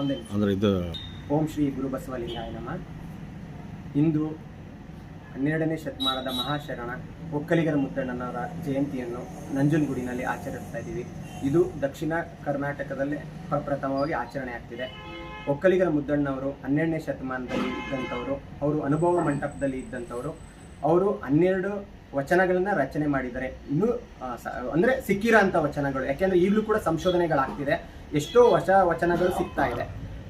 ಒಂದೇ. ಅಂದರೆ ಇದು ಓಂ ಶ್ರೀ ಗುರು ಬಸವಲಿಂಗಾಯ ನಮ. ಇಂದು ಹನ್ನೆರಡನೇ ಶತಮಾನದ ಮಹಾಶರಣ ಒಕ್ಕಲಿಗರ ಮುದ್ದಣ್ಣನವರ ಜಯಂತಿಯನ್ನು ನಂಜನಗೂಡಿನಲ್ಲಿ ಆಚರಿಸ್ತಾ ಇದ್ದೀವಿ. ಇದು ದಕ್ಷಿಣ ಕರ್ನಾಟಕದಲ್ಲೇ ಪ್ರಪ್ರಥಮವಾಗಿ ಆಚರಣೆ ಆಗ್ತಿದೆ. ಒಕ್ಕಲಿಗರ ಮುದ್ದಣ್ಣವರು ಹನ್ನೆರಡನೇ ಶತಮಾನದಲ್ಲಿ ಇದ್ದಂಥವರು ಅವರು ಅನುಭವ ಮಂಟಪದಲ್ಲಿ ಇದ್ದಂಥವರು ಅವರು ಹನ್ನೆರಡು ವಚನಗಳನ್ನ ರಚನೆ ಮಾಡಿದ್ದಾರೆ. ಇನ್ನು ಅಂದ್ರೆ ಸಿಕ್ಕಿರೋ ಅಂತ ವಚನಗಳು ಯಾಕೆಂದರೆ ಈಗಲೂ ಕೂಡ ಸಂಶೋಧನೆಗಳಾಗ್ತಿದೆ. ಎಷ್ಟೋ ಹೊಸ ವಚನಗಳು ಸಿಗ್ತಾ ಇದೆ.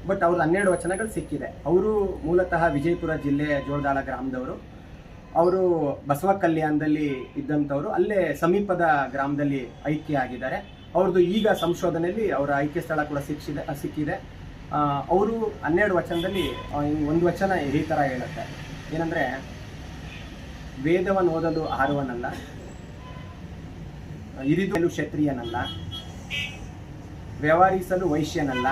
ಬಟ್ ಅವ್ರ ಹನ್ನೆರಡು ವಚನಗಳು ಸಿಕ್ಕಿದೆ. ಅವರು ಮೂಲತಃ ವಿಜಯಪುರ ಜಿಲ್ಲೆಯ ಜೋಳದಾಳ ಗ್ರಾಮದವರು. ಅವರು ಬಸವ ಕಲ್ಯಾಣದಲ್ಲಿ ಇದ್ದಂಥವ್ರು. ಅಲ್ಲೇ ಸಮೀಪದ ಗ್ರಾಮದಲ್ಲಿ ಐಕ್ಯ ಆಗಿದ್ದಾರೆ. ಅವ್ರದ್ದು ಈಗ ಸಂಶೋಧನೆಯಲ್ಲಿ ಅವರ ಐಕ್ಯ ಸ್ಥಳ ಕೂಡ ಸಿಕ್ಕಿದೆ. ಸಿಕ್ಕಿದೆ ಅವರು ಹನ್ನೆರಡು ವಚನದಲ್ಲಿ ಒಂದು ವಚನ ಈ ಥರ ಹೇಳುತ್ತೆ. ಏನಂದರೆ ವೇದವನ್ನು ಓದಲು ಆರುವನಲ್ಲ ಇರಿದಲು ಕ್ಷತ್ರಿಯನಲ್ಲ ವ್ಯವಹರಿಸಲು ವೈಶ್ಯನಲ್ಲ.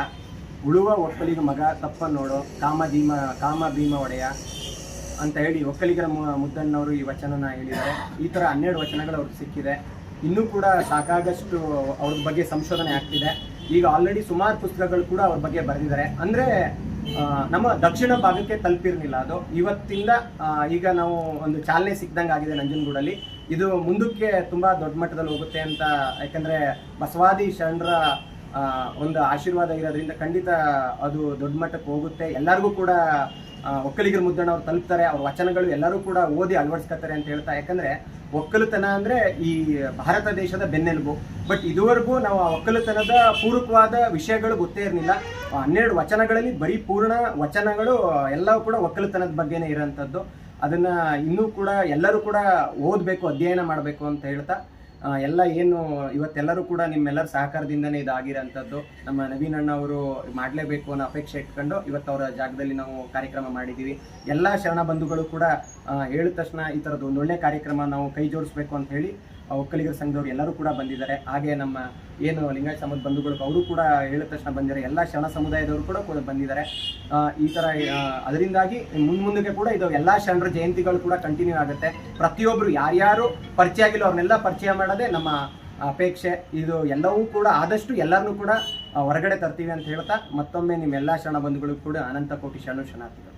ಉಳುವ ಒಕ್ಕಲಿಗ ಮಗ ತಪ್ಪ ನೋಡು. ಕಾಮ ಭೀಮ ಕಾಮ ಭೀಮ ಒಡೆಯ ಅಂತ ಹೇಳಿ ಒಕ್ಕಲಿಗರ ಮುದ್ದಣ್ಣವರು ಈ ವಚನನ ಹೇಳಿದ್ದಾರೆ. ಈ ಥರ ಹನ್ನೆರಡು ವಚನಗಳು ಅವ್ರಿಗೆ ಸಿಕ್ಕಿದೆ. ಇನ್ನೂ ಕೂಡ ಸಾಕಾಗಷ್ಟು ಅವ್ರ ಬಗ್ಗೆ ಸಂಶೋಧನೆ ಆಗ್ತಿದೆ. ಈಗ ಆಲ್ರೆಡಿ ಸುಮಾರು ಪುಸ್ತಕಗಳು ಕೂಡ ಅವ್ರ ಬಗ್ಗೆ ಬರೆದಿದ್ದಾರೆ. ಅಂದರೆ ನಮ್ಮ ದಕ್ಷಿಣ ಭಾಗಕ್ಕೆ ತಲುಪಿರಲಿಲ್ಲ ಅದು. ಇವತ್ತಿಂದ ಈಗ ನಾವು ಒಂದು ಚಾಲನೆ ಸಿಕ್ಕಿದಂಗೆ ಆಗಿದೆ ನಂಜನಗೂಡಲ್ಲಿ. ಇದು ಮುಂದಕ್ಕೆ ತುಂಬ ದೊಡ್ಡ ಮಟ್ಟದಲ್ಲಿ ಹೋಗುತ್ತೆ ಅಂತ, ಯಾಕಂದರೆ ಬಸವಾದಿ ಶರಣರ ಒಂದು ಆಶೀರ್ವಾದ ಇರೋದ್ರಿಂದ ಖಂಡಿತ ಅದು ದೊಡ್ಡ ಮಟ್ಟಕ್ಕೆ ಹೋಗುತ್ತೆ. ಎಲ್ಲರಿಗೂ ಕೂಡ ಒಕ್ಕಲಿಗರ ಮುದ್ದಣ್ಣ ಅವ್ರು ತಲುಪ್ತಾರೆ. ಅವ್ರ ವಚನಗಳು ಎಲ್ಲರೂ ಕೂಡ ಓದಿ ಅಳವಡಿಸ್ಕೊತಾರೆ ಅಂತ ಹೇಳ್ತಾ. ಯಾಕಂದ್ರೆ ಒಕ್ಕಲುತನ ಅಂದ್ರೆ ಈ ಭಾರತ ದೇಶದ ಬೆನ್ನೆಲುಬು. ಬಟ್ ಇದುವರೆಗೂ ನಾವು ಆ ಒಕ್ಕಲುತನದ ಪೂರಕವಾದ ವಿಷಯಗಳು ಗೊತ್ತೇ ಇರಲಿಲ್ಲ. ಹನ್ನೆರಡು ವಚನಗಳಲ್ಲಿ ಬರೀ ಪೂರ್ಣ ವಚನಗಳು ಎಲ್ಲವೂ ಕೂಡ ಒಕ್ಕಲುತನದ ಬಗ್ಗೆನೇ ಇರೋಂಥದ್ದು. ಅದನ್ನ ಇನ್ನೂ ಕೂಡ ಎಲ್ಲರೂ ಕೂಡ ಓದಬೇಕು, ಅಧ್ಯಯನ ಮಾಡಬೇಕು ಅಂತ ಹೇಳ್ತಾ. ಎಲ್ಲ ಏನು, ಇವತ್ತೆಲ್ಲರೂ ಕೂಡ ನಿಮ್ಮೆಲ್ಲರ ಸಹಕಾರದಿಂದನೇ ಇದಾಗಿರೋಂಥದ್ದು. ನಮ್ಮ ನವೀನ್ ಅಣ್ಣ ಅವರು ಮಾಡಲೇಬೇಕು ಅನ್ನೋ ಅಪೇಕ್ಷೆ ಇಟ್ಕೊಂಡು ಇವತ್ತು ಅವರ ಜಾಗದಲ್ಲಿ ನಾವು ಕಾರ್ಯಕ್ರಮ ಮಾಡಿದ್ದೀವಿ. ಎಲ್ಲ ಶರಣ ಬಂಧುಗಳು ಕೂಡ ಹೇಳಿದ ತಕ್ಷಣ ಈ ಥರದ್ದು ಒಂದೊಳ್ಳೆ ಕಾರ್ಯಕ್ರಮ ನಾವು ಕೈ ಜೋಡಿಸ್ಬೇಕು ಅಂತ ಹೇಳಿ ಒಕ್ಕಲಿಗರ ಸಂಘದವ್ರು ಎಲ್ಲರೂ ಕೂಡ ಬಂದಿದ್ದಾರೆ. ಹಾಗೆ ನಮ್ಮ ಏನು ಲಿಂಗಾಯತ ಸಮಾಜ ಬಂಧುಗಳು ಅವರು ಕೂಡ ಹೇಳಿದ ತಕ್ಷಣ ಬಂದಿದ್ದಾರೆ. ಎಲ್ಲ ಶರಣ ಸಮುದಾಯದವರು ಕೂಡ ಬಂದಿದ್ದಾರೆ. ಈ ಥರ ಅದರಿಂದಾಗಿ ಮುಂದಕ್ಕೆ ಕೂಡ ಇದು ಎಲ್ಲ ಶರಣರ ಜಯಂತಿಗಳು ಕೂಡ ಕಂಟಿನ್ಯೂ ಆಗುತ್ತೆ. ಪ್ರತಿಯೊಬ್ಬರು ಯಾರ್ಯಾರು ಪರಿಚಯ ಆಗಿಲ್ಲ, ಅವ್ರನ್ನೆಲ್ಲ ಪರಿಚಯ ಮಾಡೋದೇ ನಮ್ಮ ಅಪೇಕ್ಷೆ, ಇದು ಎಲ್ಲವೂ ಕೂಡ ಆದಷ್ಟು ಎಲ್ಲರನ್ನೂ ಕೂಡ ಹೊರಗಡೆ ತರ್ತೀವಿ ಅಂತ ಹೇಳ್ತಾ ಮತ್ತೊಮ್ಮೆ ನಿಮ್ಮೆಲ್ಲ ಶರಣ ಬಂಧುಗಳು ಕೂಡ ಅನಂತ ಕೋಟಿ ಶರಣು ಶರಣಾರ್ಥಿಗಳು.